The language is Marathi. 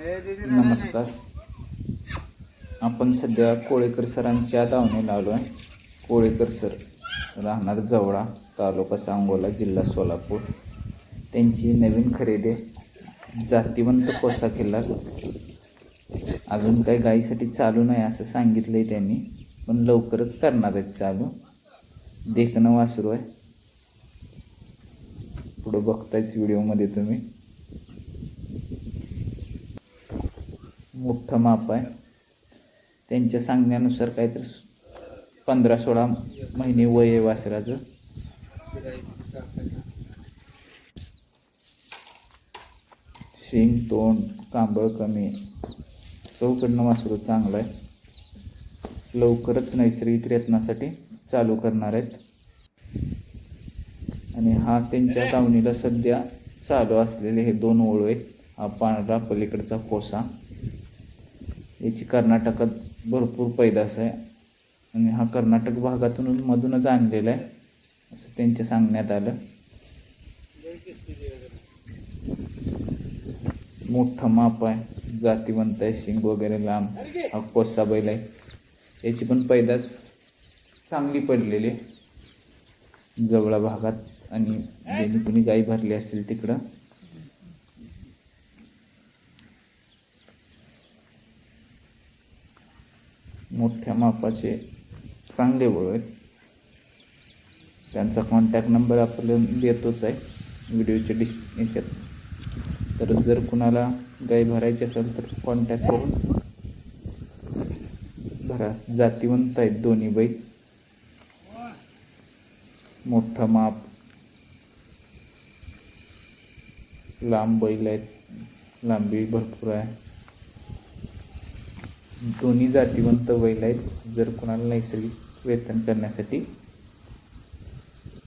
नमस्कार. आपण सध्या कोळेकर सरांच्या दावणीला आलो आहे कोळेकर सर राहणार जवळा तालुका सांगोला जिल्हा सोलापूर. त्यांची नवीन खरेदी जातीवंत कोसा किल्ला. अजून काही गाईसाठी चालू नाही असं सांगितलं आहे त्यांनी पण लवकरच करणार आहेत चालू. देखणं वासरू आहे. पुढं बघतायच व्हिडिओमध्ये तुम्ही. मोठं माप आहे. त्यांच्या सांगण्यानुसार काहीतरी पंधरा सोळा महिने वय आहे वासराचं. शिंग तोंड कांबळ कमी चौकडनं वासरू चांगलं आहे. लवकरच नैसर्गिक रत्नासाठी चालू करणार आहेत. आणि हा त्यांच्या दावणीला सध्या चालू असलेले हे दोन ओळू आहेत. हा पांढरा पलीकडचा कोसा. याची कर्नाटकात भरपूर पैदास आहे. आणि हा कर्नाटक भागातून मधूनच आणलेला आहे असं त्यांच्या सांगण्यात आलं. मोठं माप आहे जातीवंत आहे शिंग वगैरे लांब हा कोसा बैल आहे. याची पण पैदास चांगली पडलेली आहे. जवळा भागात आणि ज्यांनी कुणी गाई भरली असतील तिकडं मोठ्या मापाचे चांगले वळ आहेत. त्यांचा कॉन्टॅक्ट नंबर आपण देतोच आहे व्हिडिओच्या डिस याच्यात. तर जर कुणाला गाई भरायची असेल तर कॉन्टॅक्ट करून भरा. जातीवंत आहेत दोन्ही बैल मोठं माप. लांब बैल आहेत. लांबी भरपूर आहे. दोन्ही जातीवंत बैल आहेत. जर कोणाला नैसर्गिक वेतन करण्यासाठी